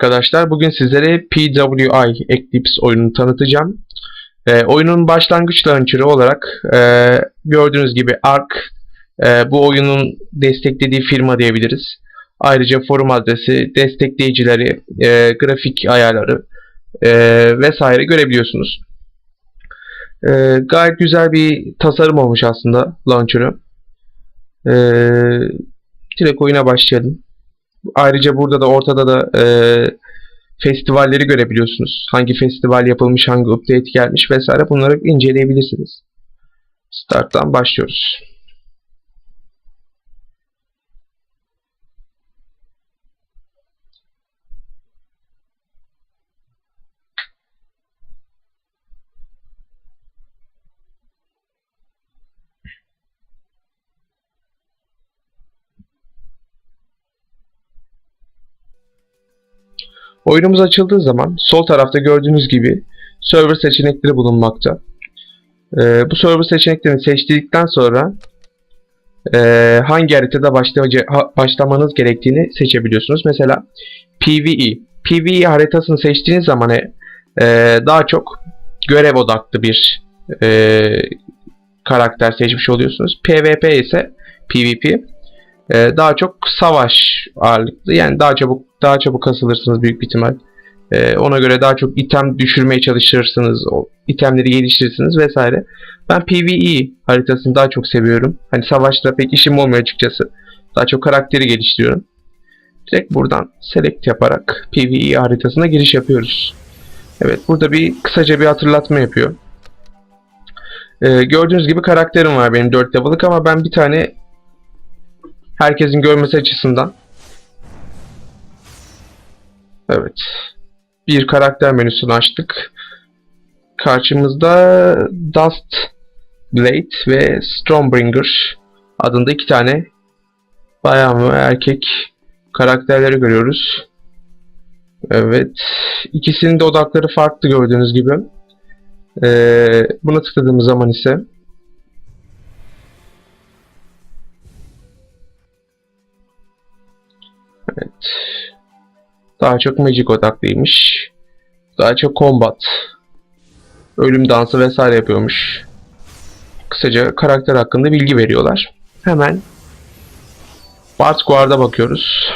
Arkadaşlar bugün sizlere PWI Eclipse oyununu tanıtacağım. Ee, oyunun başlangıç launcher'ı olarak e, gördüğünüz gibi Arc e, bu oyunun desteklediği firma diyebiliriz. Ayrıca forum adresi, destekleyicileri, e, grafik ayarları e, vesaire görebiliyorsunuz. E, gayet güzel bir tasarım olmuş aslında launcher'ı. E, direkt oyuna başlayalım. Ayrıca burada da ortada da e, festivalleri görebiliyorsunuz. Hangi festival yapılmış, hangi update gelmiş vesaire bunları inceleyebilirsiniz. Start'tan başlıyoruz. Oyunumuz açıldığı zaman sol tarafta gördüğünüz gibi server seçenekleri bulunmakta. Ee, bu server seçeneklerini seçtikten sonra e, hangi haritada ha- başlamanız gerektiğini seçebiliyorsunuz. Mesela PvE. PvE haritasını seçtiğiniz zaman e, e, daha çok görev odaklı bir e, karakter seçmiş oluyorsunuz. PvP ise PvP e, daha çok savaş ağırlıklı. Yani daha çabuk daha çabuk kasılırsınız büyük bir ihtimal. E, ona göre daha çok item düşürmeye çalışırsınız. O itemleri geliştirirsiniz vesaire. Ben PvE haritasını daha çok seviyorum. Hani savaşta pek işim olmuyor açıkçası. Daha çok karakteri geliştiriyorum. Direkt buradan select yaparak PvE haritasına giriş yapıyoruz. Evet burada bir kısaca bir hatırlatma yapıyor. E, gördüğünüz gibi karakterim var benim 4 level'lık ama ben bir tane herkesin görmesi açısından Evet. Bir karakter menüsünü açtık. Karşımızda Dust Blade ve Stormbringer adında iki tane bayan ve erkek karakterleri görüyoruz. Evet. İkisinin de odakları farklı gördüğünüz gibi. Ee, buna tıkladığımız zaman ise Evet. Daha çok Magic odaklıymış. Daha çok Combat. Ölüm dansı vesaire yapıyormuş. Kısaca karakter hakkında bilgi veriyorlar. Hemen Bart Guard'a bakıyoruz.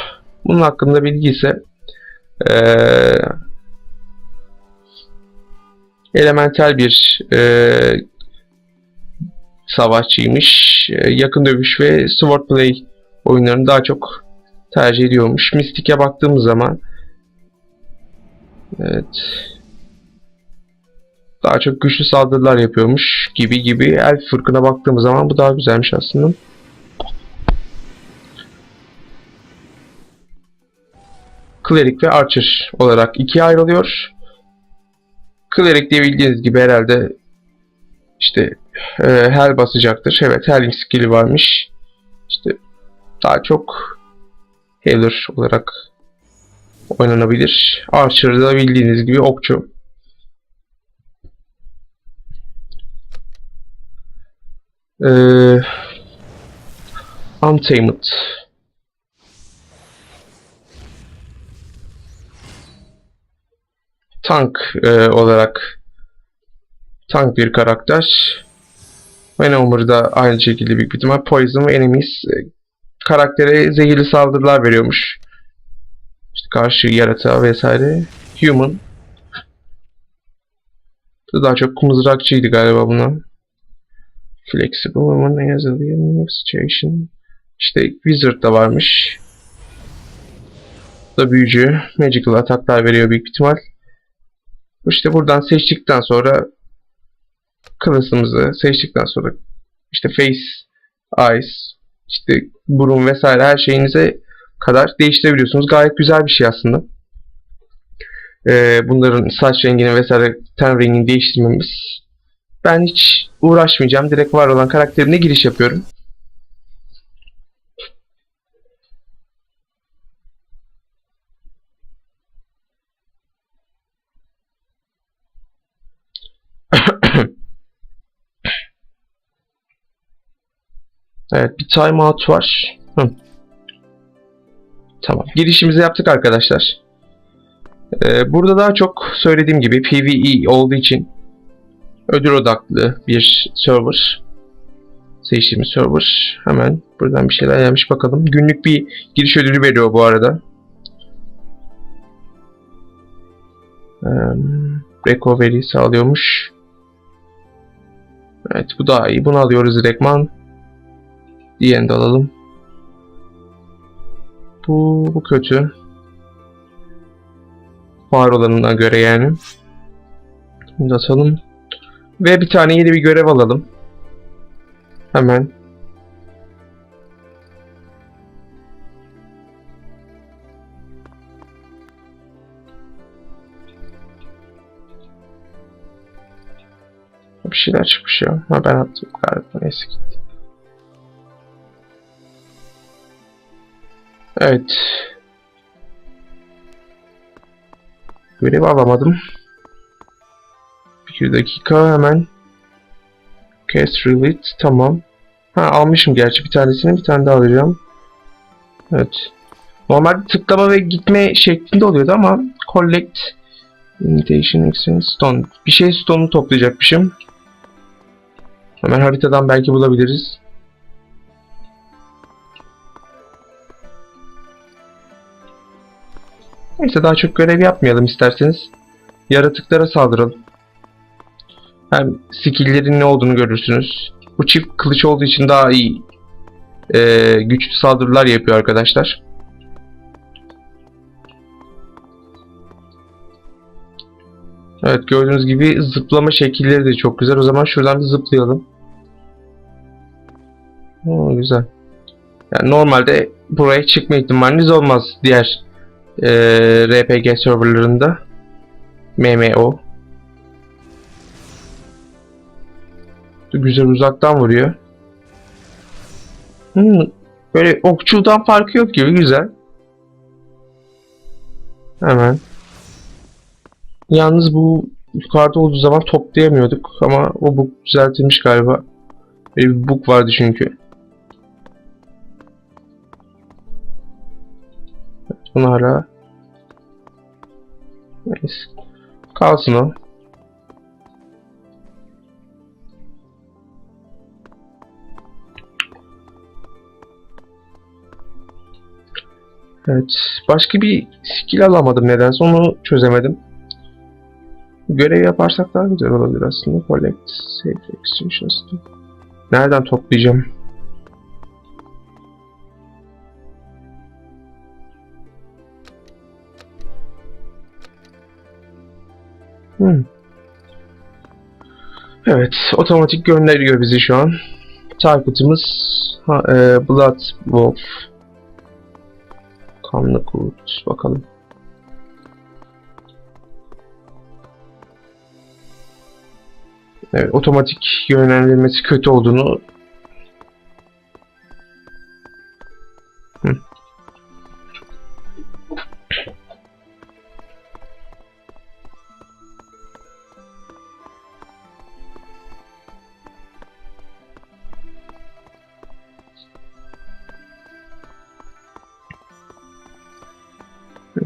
Bunun hakkında bilgi ise eee, elemental bir eee, savaşçıymış. Eee, yakın dövüş ve swordplay oyunlarını daha çok tercih ediyormuş. Mystic'e baktığımız zaman evet daha çok güçlü saldırılar yapıyormuş gibi gibi. Elf fırkına baktığımız zaman bu daha güzelmiş aslında. Cleric ve Archer olarak ikiye ayrılıyor. Cleric diye bildiğiniz gibi herhalde işte e, hell basacaktır. Evet helling skill'i varmış. İşte daha çok healer olarak oynanabilir. Archer'da bildiğiniz gibi okçu. Ee, Untamed. Tank e, olarak tank bir karakter. Venomer da aynı şekilde bir ihtimal Poison ve Enemies e, karaktere zehirli saldırılar veriyormuş. İşte karşı yaratığa vesaire. Human. Daha çok mızrakçıydı galiba buna. Flexible Woman Resilient Negotiation. İşte Wizard da varmış. Bu da büyücü. Magical ataklar veriyor büyük ihtimal. İşte buradan seçtikten sonra klasımızı seçtikten sonra işte face, eyes, işte burun vesaire her şeyinize kadar değiştirebiliyorsunuz. Gayet güzel bir şey aslında. Ee, bunların saç rengini vesaire ten rengini değiştirmemiz. Ben hiç uğraşmayacağım. Direkt var olan karakterine giriş yapıyorum. Evet bir timeout var. Hı. Tamam. Girişimizi yaptık arkadaşlar. Ee, burada daha çok söylediğim gibi PvE olduğu için ödül odaklı bir server. Seçtiğimiz server. Hemen buradan bir şeyler gelmiş bakalım. Günlük bir giriş ödülü veriyor bu arada. Ee, recovery sağlıyormuş. Evet bu daha iyi. Bunu alıyoruz direktman. Diğerini de alalım. Bu, bu kötü. Var olanına göre yani. Bunu atalım. Ve bir tane yeni bir görev alalım. Hemen. Bir şeyler çıkmış ya. Ha ben attım galiba. Neyse gitti. Evet. Görev alamadım. Bir dakika hemen. Cast Relate. Tamam. Ha almışım gerçi bir tanesini. Bir tane daha alacağım. Evet. Normalde tıklama ve gitme şeklinde oluyordu ama Collect Invitation Exchange Stone. Bir şey stone'u toplayacakmışım. Hemen haritadan belki bulabiliriz. Neyse daha çok görev yapmayalım isterseniz. Yaratıklara saldıralım. Hem skill'lerin ne olduğunu görürsünüz. Bu çift kılıç olduğu için daha iyi e, güçlü saldırılar yapıyor arkadaşlar. Evet gördüğünüz gibi zıplama şekilleri de çok güzel. O zaman şuradan bir zıplayalım. Oo, güzel. Yani normalde buraya çıkma ihtimaliniz olmaz diğer e, RPG serverlarında. MMO. Güzel uzaktan vuruyor. Hmm, böyle okçudan farkı yok gibi güzel. Hemen. Yalnız bu yukarıda olduğu zaman toplayamıyorduk ama o bug düzeltilmiş galiba. Böyle bir bug vardı çünkü. Bunu hala Neyse. Kalsın o. Evet. Başka bir skill alamadım nedense. Onu çözemedim. Görev yaparsak daha güzel olabilir aslında. Collect, save, extensions. Nereden toplayacağım? Hmm. Evet, otomatik gönderiyor bizi şu an. Target'ımız ha, e, Blood Wolf. Kanlı kurt. Bakalım. Evet, otomatik yönlendirmesi kötü olduğunu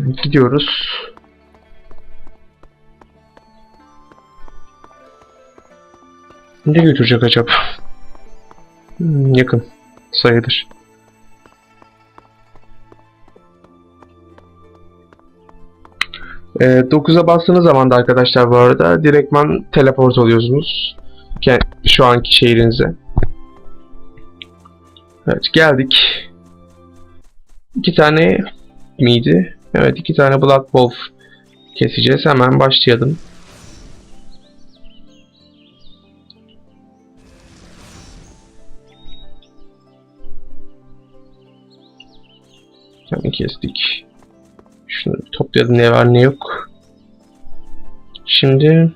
Gidiyoruz. Ne götürecek acaba? Hmm, yakın. Sayılır. Ee, 9'a bastığınız zaman da arkadaşlar bu arada direktman teleport oluyorsunuz. Şu anki şehrinize. Evet geldik. İki tane miydi? Evet iki tane Black Wolf keseceğiz. Hemen başlayalım. Hemen kestik. Şunu toplayalım ne var ne yok. Şimdi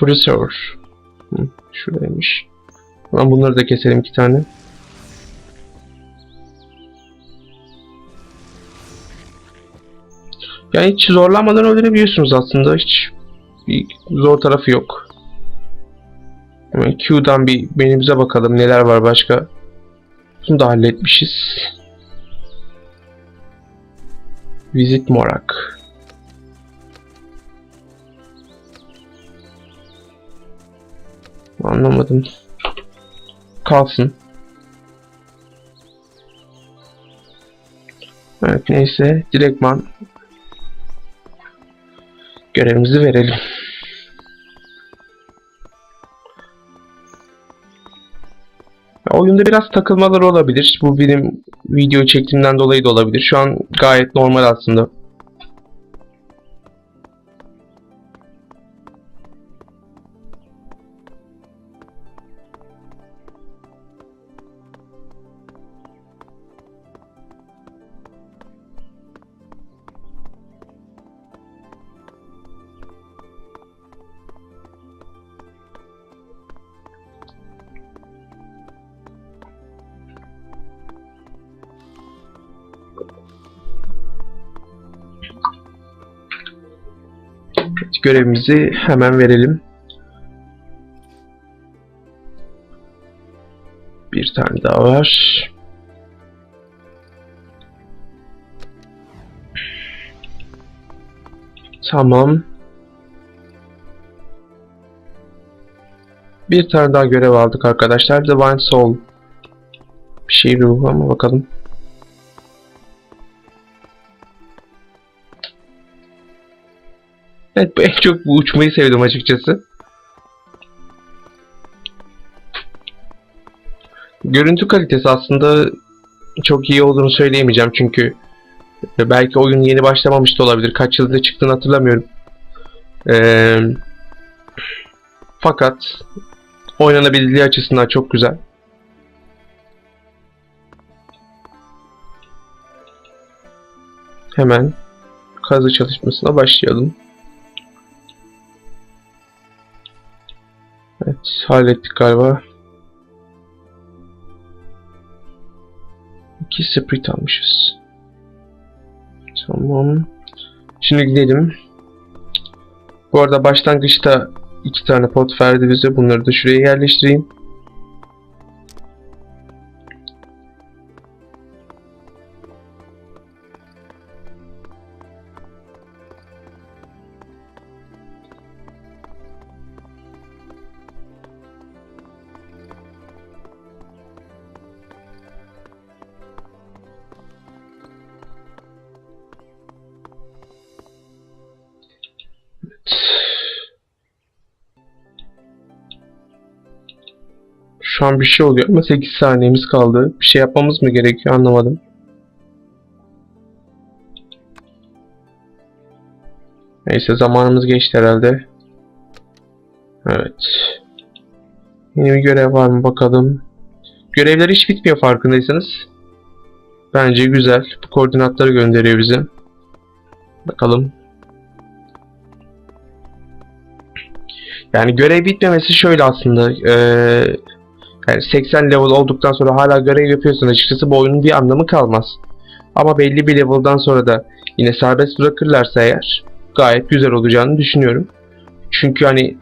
Freezer. Hı, şuradaymış. Hemen bunları da keselim iki tane. Yani hiç zorlanmadan öldürebiliyorsunuz aslında. Hiç bir zor tarafı yok. Q'dan bir menümüze bakalım neler var başka. Bunu da halletmişiz. Visit Morak. Anlamadım. Kalsın. Evet neyse. Direktman görevimizi verelim. Oyunda biraz takılmalar olabilir. Bu benim video çektiğimden dolayı da olabilir. Şu an gayet normal aslında. Görevimizi hemen verelim. Bir tane daha var. Tamam. Bir tane daha görev aldık arkadaşlar. Divine Soul. Bir şey ruhu ama bakalım. Evet ben çok bu uçmayı sevdim açıkçası. Görüntü kalitesi aslında çok iyi olduğunu söyleyemeyeceğim çünkü belki oyun yeni başlamamış da olabilir. Kaç yılda çıktığını hatırlamıyorum. Ee, fakat oynanabilirliği açısından çok güzel. Hemen kazı çalışmasına başlayalım. Evet, hallettik galiba. İki sprit almışız. Tamam. Şimdi gidelim. Bu arada başlangıçta iki tane pot verdi bize. Bunları da şuraya yerleştireyim. Şu an bir şey oluyor ama 8 saniyemiz kaldı. Bir şey yapmamız mı gerekiyor anlamadım. Neyse zamanımız geçti herhalde. Evet. Yeni bir görev var mı bakalım. Görevler hiç bitmiyor farkındaysanız. Bence güzel. Bu koordinatları gönderiyor bize. Bakalım. Yani görev bitmemesi şöyle aslında. Eee yani 80 level olduktan sonra hala görev yapıyorsan açıkçası bu oyunun bir anlamı kalmaz. Ama belli bir level'dan sonra da yine serbest bırakırlarsa eğer gayet güzel olacağını düşünüyorum. Çünkü hani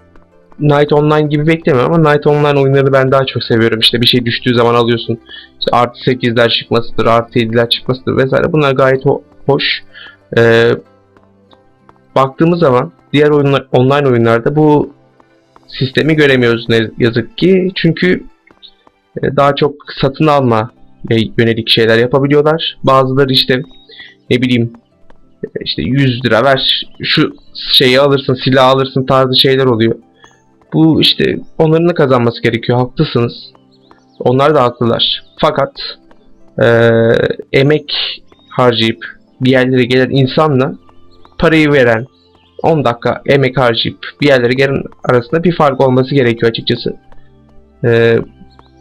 Night Online gibi beklemiyorum ama Night Online oyunlarını ben daha çok seviyorum. İşte bir şey düştüğü zaman alıyorsun. İşte artı 8'ler çıkmasıdır, artı 7'ler çıkmasıdır vesaire. Bunlar gayet ho- hoş. Ee, baktığımız zaman diğer oyunlar, online oyunlarda bu sistemi göremiyoruz ne yazık ki. Çünkü daha çok satın alma yönelik şeyler yapabiliyorlar. Bazıları işte ne bileyim e, işte 100 lira ver şu şeyi alırsın silah alırsın tarzı şeyler oluyor. Bu işte onların da kazanması gerekiyor haklısınız. Onlar da haklılar. Fakat e, emek harcayıp bir yerlere gelen insanla parayı veren 10 dakika emek harcayıp bir yerlere gelen arasında bir fark olması gerekiyor açıkçası. E,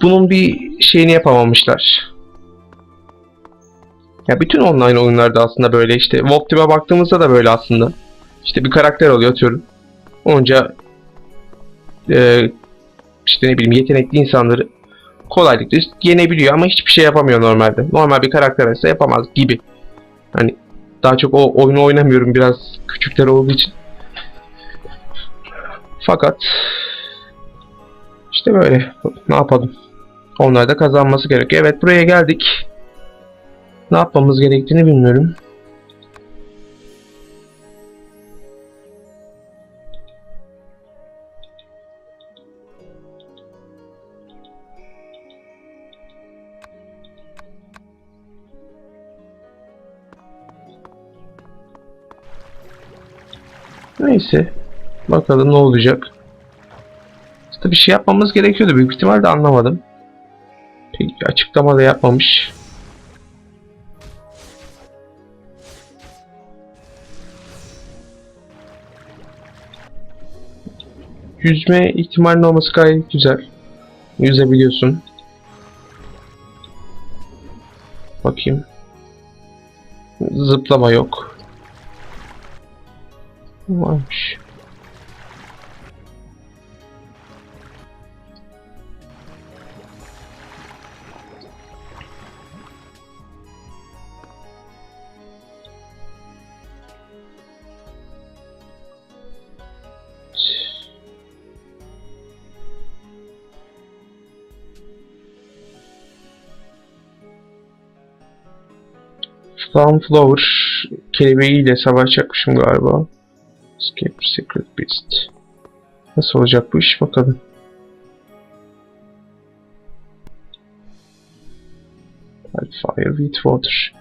bunun bir şeyini yapamamışlar. Ya bütün online oyunlarda aslında böyle işte Team'e baktığımızda da böyle aslında. İşte bir karakter oluyor atıyorum. Onca e, işte ne bileyim yetenekli insanları kolaylıkla yenebiliyor ama hiçbir şey yapamıyor normalde. Normal bir karakter ise yapamaz gibi. Hani daha çok o oyunu oynamıyorum biraz küçükler olduğu için. Fakat işte böyle. Ne yapalım? Onlar da kazanması gerekiyor. Evet buraya geldik. Ne yapmamız gerektiğini bilmiyorum. Neyse. Bakalım ne olacak. İşte bir şey yapmamız gerekiyordu. Büyük ihtimalle anlamadım. Peki açıklama da yapmamış. Yüzme ihtimalinin olması gayet güzel. Yüzebiliyorsun. Bakayım. Zıplama yok. Varmış. Sunflower kelebeğiyle savaşacakmışım galiba. Escape Secret Beast. Nasıl olacak bu iş bakalım. Fire with water.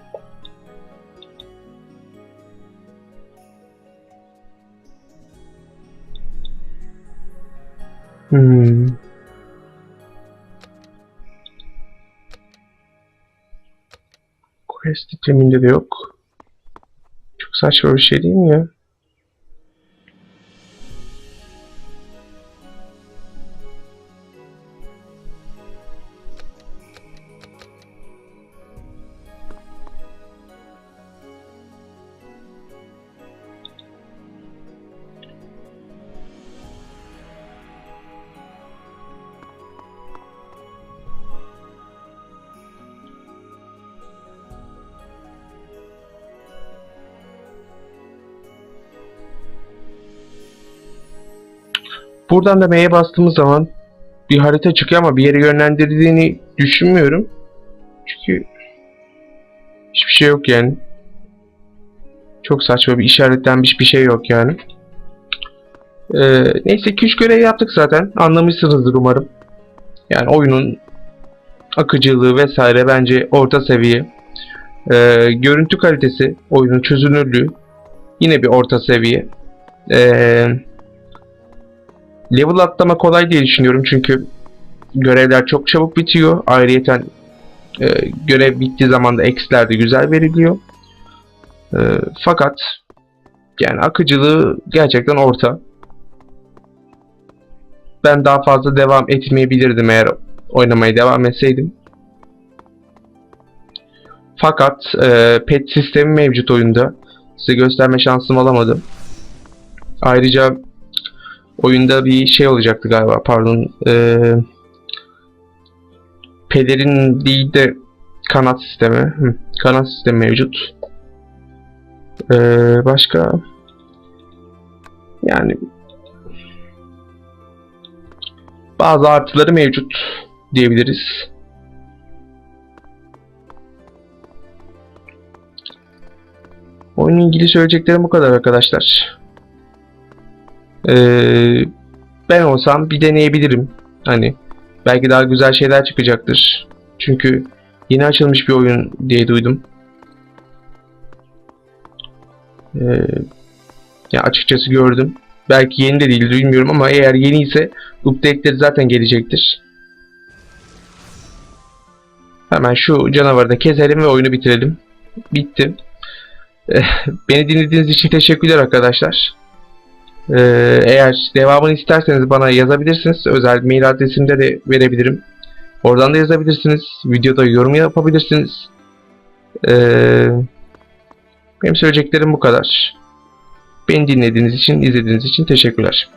Hmm. Quest iteminde de yok. Çok saçma bir şey değil mi ya? Buradan da M'ye bastığımız zaman bir harita çıkıyor ama bir yere yönlendirdiğini düşünmüyorum. Çünkü hiçbir şey yok yani. Çok saçma bir işaretlenmiş bir şey yok yani. Ee, neyse 2-3 görev yaptık zaten. Anlamışsınızdır umarım. Yani oyunun akıcılığı vesaire bence orta seviye. Ee, görüntü kalitesi, oyunun çözünürlüğü yine bir orta seviye. Eee Level atlama kolay diye düşünüyorum çünkü görevler çok çabuk bitiyor. Ayrıyeten e, görev bittiği zaman da eksiler de güzel veriliyor. E, fakat yani akıcılığı gerçekten orta. Ben daha fazla devam etmeyebilirdim eğer oynamaya devam etseydim. Fakat e, pet sistemi mevcut oyunda. Size gösterme şansım alamadım. Ayrıca oyunda bir şey olacaktı galiba pardon ee, pelerin değil de kanat sistemi Hı, kanat sistemi mevcut. Ee, başka? Yani bazı artıları mevcut diyebiliriz. Oyunla ilgili söyleyeceklerim bu kadar arkadaşlar ee, ben olsam bir deneyebilirim. Hani belki daha güzel şeyler çıkacaktır. Çünkü yeni açılmış bir oyun diye duydum. Ee, ya açıkçası gördüm. Belki yeni de değil bilmiyorum ama eğer yeni ise update'leri zaten gelecektir. Hemen şu canavarı da keselim ve oyunu bitirelim. Bitti. Eh, Beni dinlediğiniz için teşekkürler arkadaşlar. Ee, eğer devamını isterseniz bana yazabilirsiniz. Özel mail adresimde de verebilirim. Oradan da yazabilirsiniz. Videoda yorum yapabilirsiniz. Ee, benim söyleyeceklerim bu kadar. Beni dinlediğiniz için, izlediğiniz için teşekkürler.